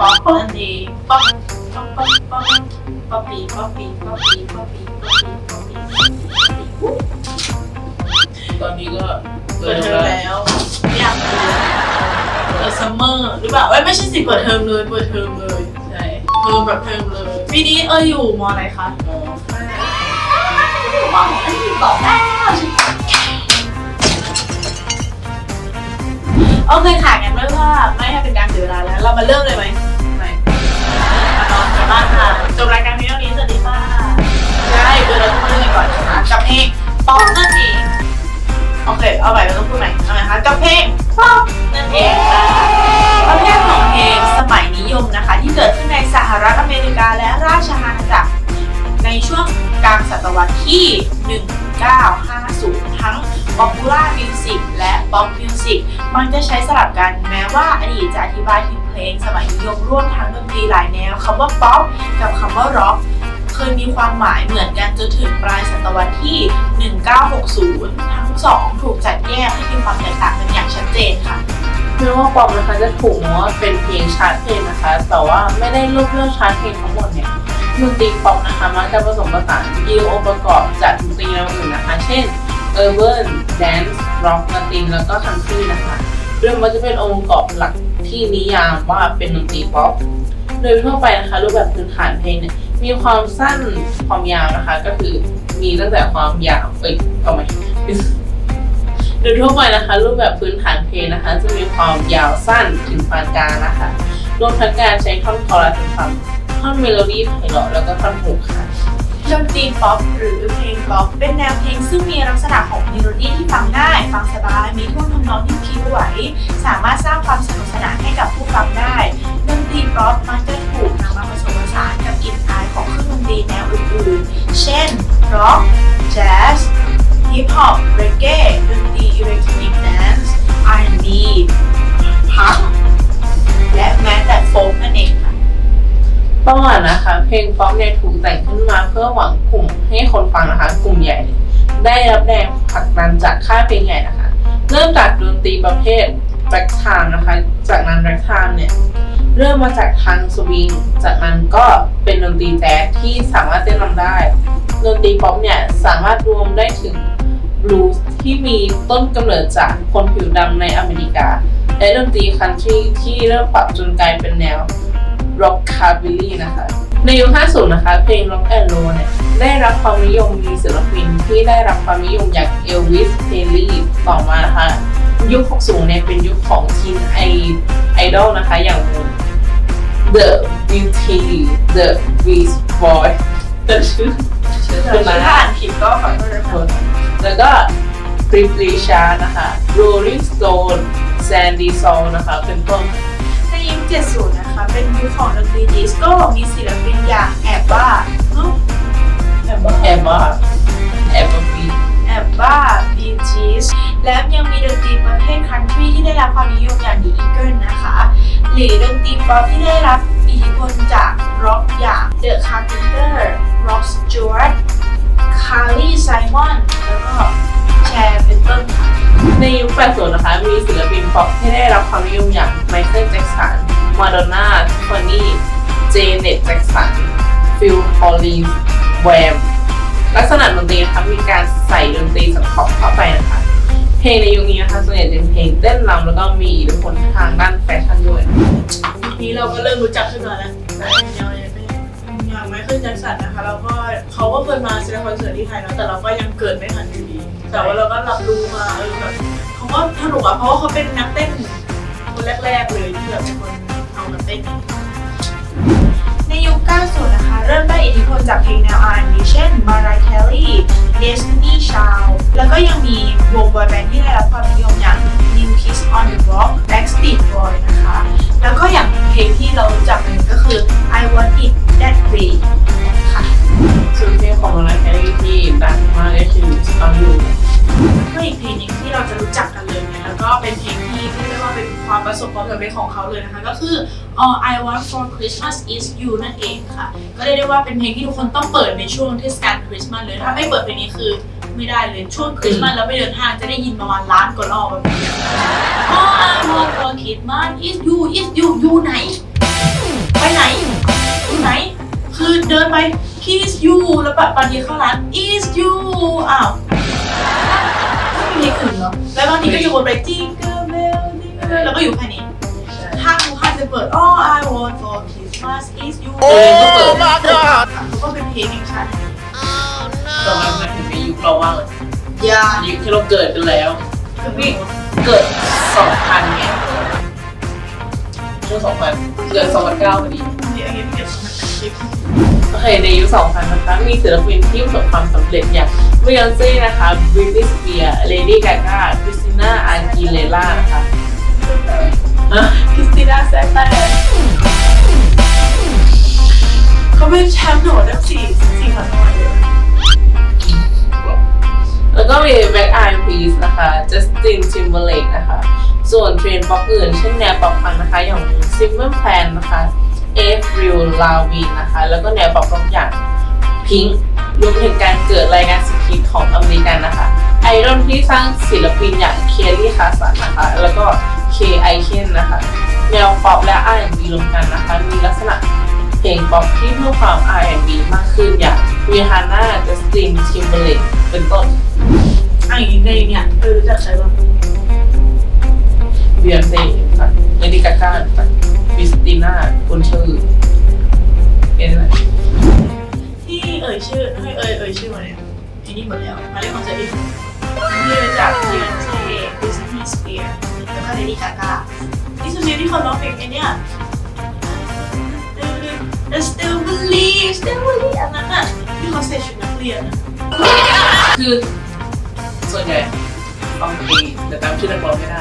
ป๊อปนั่นเองป๊อปป๊อปป๊อปป๊อปป๊อปปี้ป๊อปปี้ป๊อปปี้ป๊อปปี้ป๊อปปี้ป๊อปปี้ป๊อปปี้ตอนนี้ก็เปิดเทอมแล้วไม่อยากเรียนเปิดซัมเมอร์หรือเปล่าเอ้ยไม่ใช่สิเปิดเทอมเลยเปิดเทอมเลยใช่เทอมแบบเทอมเลยปีนี้เอออยู่มอะไรคะมอบอกบอกแล้ว โอเคค่ะงั้นไม่ว่าไม่ให้เป็นการเสียเวลาแล้ว เรามาเริ่มเลยไหมากค่ะจบรายการพียงเท่านี้สวัสดีค่ะใช่คือเราต้องมาเริ่มกันก่อนนะคะกับเพลงป๊อปนั่นเองโอเค เอาใหม่เราต้องพูดใหม่เอาใหม่นะคะกับเพลงป๊อปนั่นเองค่ะประเภทของเพลงสมัยนิยมนะคะ ที่เกิดขึ้นในสหรัฐอเมริกาและราชอาณาจักรในช่วงกลางศตวรรษที่ 1950 ทั้ง Popular Music และ Pop Music มันจะใช้สลับกันแม้ว่าอดีตจะอธิบายถึง เพลงสมัยนิยมร่วมทั้งดนตรีหลายแนวคำว่า Pop กับคำว่า Rock เคยมีความหมายเหมือนกันจนถึงปลายศตวรรษที่ 1960 ทั้งสองถูกจัดแยกให้มีความแตกต่างกันอย่างชัดเจนค่ะไม่ว่าป๊อปนะคะจะถูกมองว่าเป็นเพลงชาร์ตเพลงนะคะ แต่ว่าไม่ได้รวบรวมชาร์ตเพลงทั้งหมดเนี่ยดนตรีป๊อปนะคะมักจะผสมผสานยิวองค์ประกอบจากดนตรีแนวอื่นนะคะ เช่น Urban Dance Rock ลาตินแล้วก็ Country นะคะเรื่องมันจะเป็นองค์ประกอบหลัก ที่นิยามว่าเป็นดนตรีป๊อป โดยทั่วไปนะคะรูปแบบพื้นฐานเพลงเนี่ยมีความสั้นความยาวนะคะ ก็คือมีตั้งแต่ความยาวเอ้ยเอาไมโดยทั่วไปนะคะ รูปแบบพื้นฐานเพลงนะคะ จะมีความยาวสั้นถึงปานกลางนะคะรวมทั้งการใช้ท่อนคอรัสถึงความท่อนเมโลดี้ไพเราะแล้วก็ท่อนฮุกค่ะดนตรีป๊อปหรือเพลงป๊อปเป็นแนวเพลงซึ่งมีลักษณะของเมโลดี้ที่ฟังง่ายฟังส ฮิปฮอปเรเก้ดนตรีอิเล็กทรอนิกส์แดนซ์ R&B พังและแม้แต่โฟล์กนั่นเองค่ะประวัตินะคะ เพลงป๊อปเนี่ยถูกแต่งขึ้นมาเพื่อหวังกลุ่มให้คนฟังนะคะ กลุ่มใหญ่ ได้รับแรงผลักดันจากค่ายเพลงใหญ่นะคะ เริ่มจากดนตรีประเภทแบ็กไทม์นะคะ จากนั้นแบ็กไทม์เนี่ยเริ่มมาจากทางสวิง จากนั้นก็เป็นดนตรีแจ๊สที่สามารถเต้นรำได้ ดนตรีป๊อปเนี่ยสามารถรวมได้ถึง บลูส์ที่มีต้นกำเนิดจากคนผิวดำในอเมริกา และดนตรีคันทรีที่เริ่มปรับจนกลายเป็นแนวร็อกคาบิลลี่นะคะ ในยุค 50 นะคะ เพลง Rock and Roll เนี่ยได้รับความนิยมมีศิลปินที่ได้รับความนิยมอย่างเอลวิสเพลลี่ต่อมานะคะยุค 60 เนี่ยเป็นยุคของทีนไอไอดอลนะคะอย่าง The Beauty The Beast Boy แต่ชื่อชื่อถ้าอ่านผิดก็ขอโทษด้วยค่ะ แล้วก็คริปลีชานะคะ Rolling Stone Sandy Soul นะคะ เป็นต้นในยุค70 นะคะ เป็นยุคของดนตรีดิสโก้มีศิลปินอย่างแอบบ้าเอ้าแอบบ้าแอบว่าแอบว่าปีแอบบ้าบีจีสและยังมีดนตรีประเภทคันทรีที่ได้รับความนิยมอย่างดีอีเกิลนะคะ หรือดนตรีป๊อปที่ได้รับอิทธิพลจากร็อกอย่าง The Carpenter Rock Stewart Carly Simon แล้วก็แชร์เป็นต้นค่ะในยุค80นะคะ มีศิลปินป๊อปที่ได้รับความนิยมอย่างไมเคิลแจ็คสัน มาดอนน่าทิฟฟานี่เจเน็ตแจ็คสัน ฟิลคอลลินส์แวมลักษณะดนตรีนะคะมีการใส่ดนตรีสังเคราะห์เข้าไปนะคะ เพลงในยุคนี้นะคะส่วนใหญ่เป็นเพลงเต้นรำแล้วก็มีอิทธิพลทางด้านแฟชั่นด้วย นี้เราก็เริ่มรู้จักขึ้นมาแล้วแต่ยัง ไมเคิลแจ็คสันนะคะแล้วก็เขาก็เคยมาแสดงคอนเสิร์ตที่ไทยนะแต่เราก็ยังเกิดไม่ทันอยู่ดีแต่ว่าเราก็รับรู้มาเออแบบเขาก็สนุกอะเพราะเขาเป็นนักเต้นคนแรก ๆ เลยที่แบบคนเอามาเต้นในยุค 90 นะคะ เริ่มได้อิทธิพลจากเพลงแนว R&B เช่น Mariah Carey Destiny Child แล้วก็ยังมีวงบอยแบนด์ที่ได้รับความนิยมอย่าง New Kids on the Block Backstreet Boys นะคะ กับเพลงของเขาเลยนะคะ ก็คือ All I Want for Christmas Is You นั่นเองค่ะ ก็เรียกได้ว่าเป็นเพลงที่ทุกคนต้องเปิดในช่วงเทศกาลคริสต์มาสเลยถ้าไม่เปิดเพลงนี้คือไม่ได้เลยช่วงคริสต์มาสแล้วไปเดินห้างจะได้ยินประมาณล้านกว่ารอบแบบนี้ All I Want for Christmas Is You Is You อยู่ไหน ไปไหนอยู่ไหน คือเดินไป Kiss You แล้วแบบบางทีเข้าร้าน Is You อ้าวไม่มีเพลงอื่นเหรอแล้วบางทีก็จะวนไป Jingle Bell Jingle Bell แล้วก็อยู่แค่นี้ถ้าครูฮัน เปิด All I Want for Christmas Is You เออก็เปิดเขาก็เป็นเพลงแห่งชาติตอนนั้นมันถึงในยุคเราว่างเลยยายุคที่เราเกิดกันแล้วคือวิ่งเกิดสองพันไงช่วงสองพันเกิดสองพันเก้าพอดีเดี๋ยวเดี๋ยวเดี๋ยวมันคลิปโอเคในยุค2000นะคะมีศิลปินที่ประสบความสำเร็จอย่างบิยอนเซ่นะคะบริตนีสเปียร์เลดี้กากาคริสติน่าอากิเลล่านะคะอะ คริสติน่าแซกแตเขาเป็นแชมป์โดดทั้งสี่สี่พันหน่วยเลยแล้วก็มี Black Eyed Peas นะคะ Justin Timberlake นะคะ ส่วนเทรนด์ป๊อปอื่น เช่นแนวป๊อปพังนะคะ อย่าง Simple Plan นะคะ Avril Lavigne นะคะ แล้วก็แนวป๊อปร็อกอย่าง Pink รวมถึงการเกิดรายงานสคริปต์ของอเมริกันนะคะ ไอดอลที่สร้างศิลปินอย่างเคลลี่คาสันนะคะ แล้วก็ เคไอเคนนะคะ แนวป๊อปและ R&B รวมกันนะคะ มีลักษณะเพลงป๊อปที่เพิ่มความ R&B มากขึ้นอย่าง Rihanna Justin Timberlake เป็นต้นอันนี้ในเนี่ยเออรู้จักใครบ้างเบียนเซ่ค่ะเลดี้กาก้าค่ะคริสติน่าคุณชื่อเป็นอะไรที่เอ่ยชื่อให้เอ่ยเอ่ยชื่อมาเนี่ยไอ้นี่หมดแล้วมาเล่นคอนเสิร์ตอีกที่รู้จักเบีย เขาร้องเพลงไอ้เนี่ย I still believe still believe อันนั้นน่ะที่เขาใส่ชุดนักเรียนอะคือส่วนใหญ่ฟังเพลงแต่จำชื่อนักร้องไม่ได้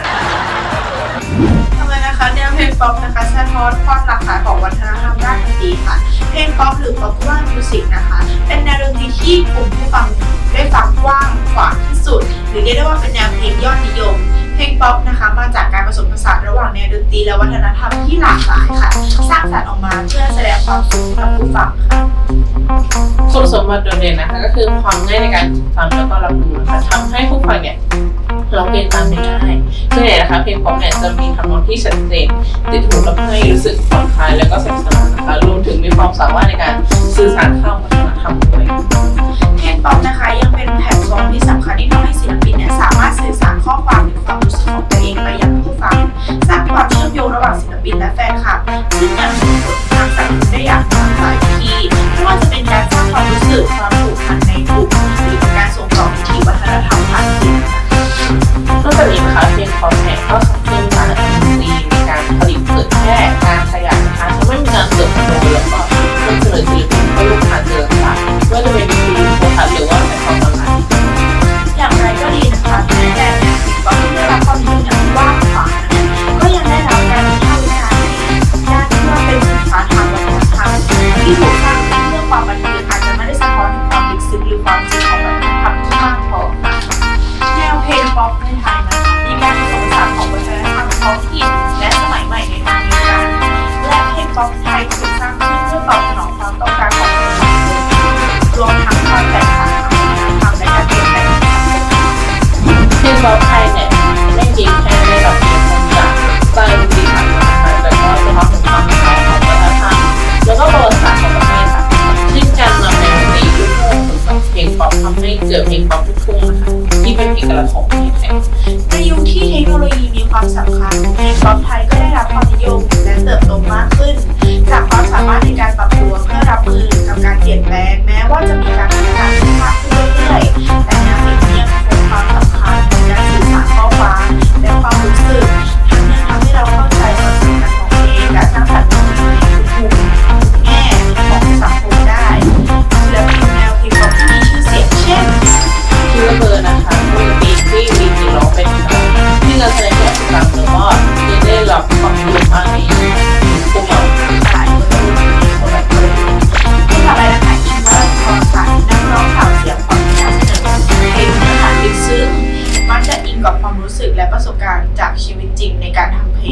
ทำไมนะคะแนวเพลงป๊อปนะคะสะท้อนความหลากหลายของวัฒนธรรมด้านดนตรีค่ะ เพลงป๊อปหรือ popular music นะคะ เป็นแนวดนตรีที่กลุ่มผู้ฟังได้ฟังกว้างขวางที่สุด หรือเรียกได้ว่าเป็นแนวเพลงยอดนิยม เพลงป๊อปนะคะมาจากการผสมผสานระหว่างแนวดนตรีและวัฒนธรรมที่หลากหลายค่ะ สร้างสรรค์ออกมาเพื่อแสดงความสุขให้กับผู้ฟังค่ะคุณสมบัติโดดเด่นนะคะก็คือความง่ายในการฟังแล้วก็รับรู้นะคะทำให้ผู้ฟังเนี่ยร้องเพลงตามได้ง่ายส่วนใหญ่นะคะเพลงป๊อปเนี่ยจะมีทำนองที่ชัดเจนติดหูทำให้รู้สึกผ่อนคลายแล้วก็สนุกสนานนะคะรวมถึงมีความสามารถในการสื่อสารข้ามวัฒนธรรมด้วย เป๊อปนะคะ ยังเป็นแพลตฟอร์มที่สำคัญที่ทำให้ศิลปินเนี่ยสามารถสื่อสารข้อความหรือความรู้สึกของตัวเองไปยังผู้ฟังสร้างความเชื่อมโยงระหว่างศิลปินและแฟนคลับซึ่งยังส่งผลทาง และเพลงป๊อปไทยถูกสร้างขึ้นเพื่อตอบสนองความต้องการของประชาชนรวมทั้งความแตกต่างทางวัฒนธรรมและการเปลี่ยนแปลงของสังคมเพลงป๊อปไทยเนี่ยไม่เพียงแค่ได้รับอิทธิพลจากสไตล์ดนตรีทางนะคะแต่ก็สะท้อนถึงความหมายของวัฒนธรรมแล้วก็ประวัติศาสตร์ของประเทศค่ะเช่นการนำแนวดนตรีลูกทุ่งกับเพลงป๊อปทำให้เกิดเพลงป๊อปลูกทุ่งนะคะ เป็นเอกลักษณ์ของประเทศไทยในยุคที่เทคโนโลยีมีความสำคัญเพลงป๊อปไทยก็ได้รับความนิยมและเติบโตมากขึ้น จากความสามารถในการปรับตัวเพื่อรับมือกับการเปลี่ยนแปลงแม้ว่าจะมีการพัฒนาที่มากขึ้นเรื่อยๆแต่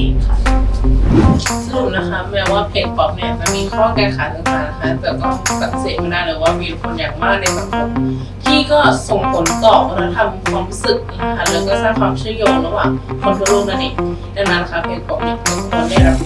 ลงค่ะสรุปนะคะแม้ว่าเพลงป๊อปเนี่ยจะมีข้อแก้ไขต่างๆนะคะแต่ก็ปฏิเสธไม่ได้เลยว่ามีคนอย่างมากในสังคมที่ก็ส่งผลต่อวัฒนธรรมความรู้สึกนะคะแล้วก็สร้างความเชื่อโยงระหว่างคนทั่วโลกนั่นเองดังนั้นนะคะเพลงป๊อปเนี่ยควรได้รับ